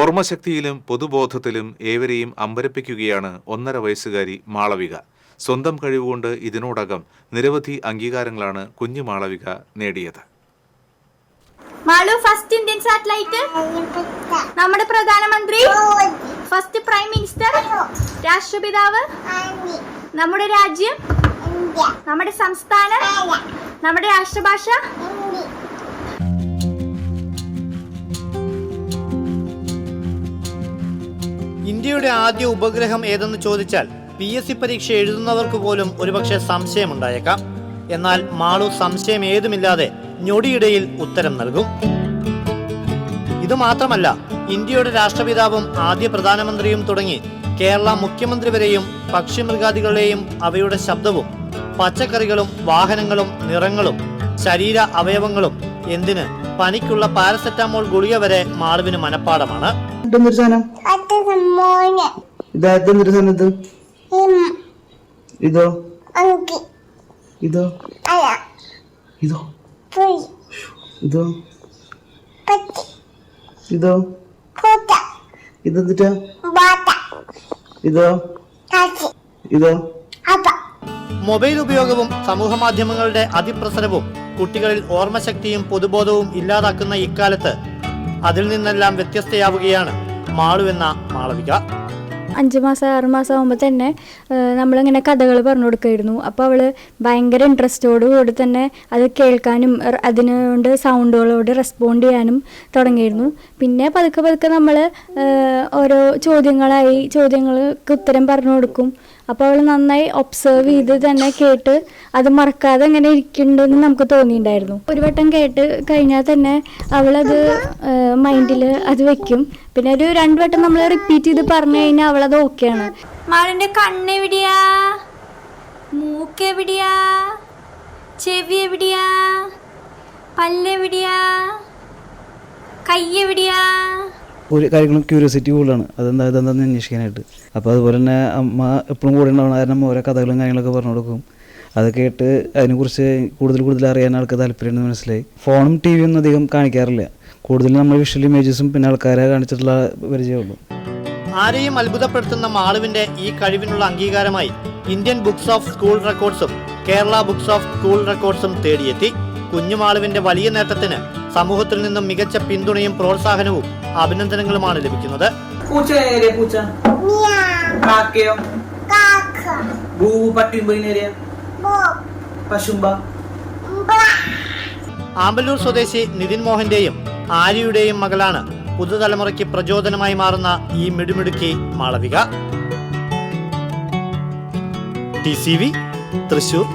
ഓർമ്മശക്തിയിലും പൊതുബോധത്തിലും ഏവരെയും അമ്പരപ്പിക്കുകയാണ് ഒന്നര വയസ്സുകാരി മാളവിക. സ്വന്തം കഴിവുകൊണ്ട് ഇതിനോടകം നിരവധി അംഗീകാരങ്ങളാണ് കുഞ്ഞു മാളവിക നേടിയത്. മാളു ഫസ്റ്റ് ഇന്ത്യൻ സാറ്റലൈറ്റ് നമ്മുടെ പ്രധാനമന്ത്രി? ഫസ്റ്റ് പ്രൈം മിനിസ്റ്റർ രാഷ്ട്രപിതാവ്? നമ്മുടെ രാജ്യം? നമ്മുടെ സംസ്ഥാനം? നമ്മുടെ രാഷ്ട്രഭാഷ? ഇന്ത്യയുടെ ആദ്യ ഉപഗ്രഹം ഏതെന്ന് ചോദിച്ചാൽ പി എസ് സി പരീക്ഷ എഴുതുന്നവർക്ക് പോലും ഒരുപക്ഷെ സംശയമുണ്ടായേക്കാം. എന്നാൽ മാളു സംശയം ഏതുമില്ലാതെ ഞൊടിയിടയിൽ ഉത്തരം നൽകും. ഇത് മാത്രമല്ല ഇന്ത്യയുടെ രാഷ്ട്രപിതാവും ആദ്യ പ്രധാനമന്ത്രിയും തുടങ്ങി കേരള മുഖ്യമന്ത്രി വരെയും പക്ഷിമൃഗാദികളെയും അവയുടെ ശബ്ദവും പച്ചക്കറികളും വാഹനങ്ങളും നിറങ്ങളും ശരീര അവയവങ്ങളും എന്തിന് പനിക്കുള്ള പാരസെറ്റാമോൾ ഗുളിക വരെ മാളുവിന് മനഃപ്പാടമാണ്. ഇതെന്തൊരു സാധനം? ഇതാ ഇതെന്തൊരു സാധനം ഇത്? ഇതോ? ഇതോ? ഇതോ? ഇതോ? ഇതോ? ഇതെന്തിട്ടാ? ഇതോ? ഇതോ? മൊബൈൽ ഉപയോഗവും സമൂഹ മാധ്യമങ്ങളുടെ അതിപ്രസരവും കുട്ടികളിൽ ഓർമ്മശക്തിയും പൊതുബോധവും ഇല്ലാതാക്കുന്ന ഇക്കാലത്ത് അതിൽ നിന്നെല്ലാം വ്യത്യസ്തയാവുകയാണ്. മാളു എന്ന മാളവിക അഞ്ച് മാസം ആറ് മാസം ആകുമ്പോൾ തന്നെ നമ്മളിങ്ങനെ കഥകൾ പറഞ്ഞു കൊടുക്കുമായിരുന്നു അപ്പോൾ അവൾ ഭയങ്കര ഇൻട്രസ്റ്റോടു കൂടി തന്നെ അത് കേൾക്കാനും അതിനുകൊണ്ട് സൗണ്ടുകളോട് റെസ്പോണ്ട് ചെയ്യാനും തുടങ്ങിയിരുന്നു. പിന്നെ പതുക്കെ പതുക്കെ നമ്മൾ ഓരോ ചോദ്യങ്ങളായി ചോദ്യങ്ങൾക്ക് ഉത്തരം പറഞ്ഞു കൊടുക്കും. അപ്പോൾ അവൾ നന്നായി ഒബ്സർവ് ചെയ്ത് തന്നെ കേട്ട് അത് മറക്കാതെ അങ്ങനെ ഇരിക്കുന്നുണ്ടെന്ന് നമുക്ക് തോന്നിയിട്ടുണ്ടായിരുന്നു. ഒരു വട്ടം കേട്ട് കഴിഞ്ഞാൽ തന്നെ അവളത് മൈൻഡിൽ അത് വെക്കും. പിന്നെ ഒരു രണ്ട് വട്ടം നമ്മൾ റിപ്പീറ്റ് ചെയ്ത് പറഞ്ഞു കഴിഞ്ഞാൽ അവളത് ഓക്കെയാണ് എവിടെയാ? മൂക്ക് എവിടെയാ? ചെവി എവിടെയാ? പല്ലെവിടെയാ കൈ എവിടെയാ? ഒരു കാര്യങ്ങളും ക്യൂരിയോസിറ്റി കൂടുതലാണ്. അതെന്താ ഇതെന്താന്ന് അന്വേഷിക്കാനായിട്ട്. അപ്പോൾ അതുപോലെ തന്നെ അമ്മ എപ്പോഴും കൂടെ ഉണ്ടാവണം കാരണം ഓരോ കഥകളും കാര്യങ്ങളൊക്കെ പറഞ്ഞു കൊടുക്കും. അത് കേട്ട് അതിനെക്കുറിച്ച് കൂടുതൽ കൂടുതൽ അറിയാൻ ആൾക്ക് താല്പര്യമുണ്ടെന്ന് മനസ്സിലായി. ഫോണും ടി വിയും ഒന്നും അധികം കാണിക്കാറില്ല. കൂടുതൽ നമ്മൾ വിഷ്വൽ ഇമേജസും പിന്നെ ആൾക്കാരെ കാണിച്ചിട്ടുള്ള പരിചയമുള്ളൂ. ആരെയും അത്ഭുതപ്പെടുത്തുന്ന മാളുവിന്റെ ഈ കഴിവിനുള്ള അംഗീകാരമായി ഇന്ത്യൻ ബുക്സ് ഓഫ് സ്കൂൾ റെക്കോർഡ്സും കേരള ബുക്സ് ഓഫ് സ്കൂൾ റെക്കോർഡ്സും തേടിയെത്തി കുഞ്ഞുമാളുവിന്റെ വലിയ നേട്ടത്തിന് സമൂഹത്തിൽ നിന്നും മികച്ച പിന്തുണയും പ്രോത്സാഹനവും അഭിനന്ദനങ്ങളുമാണ് ലഭിക്കുന്നത്. ആമ്പല്ലൂർ സ്വദേശി നിതിൻ മോഹന്റെയും ആര്യയുടെയും മകളാണ് പുതുതലമുറയ്ക്ക് പ്രചോദനമായി മാറുന്ന ഈ മിടുമിടുക്കി Malavika. T C V Thrissur.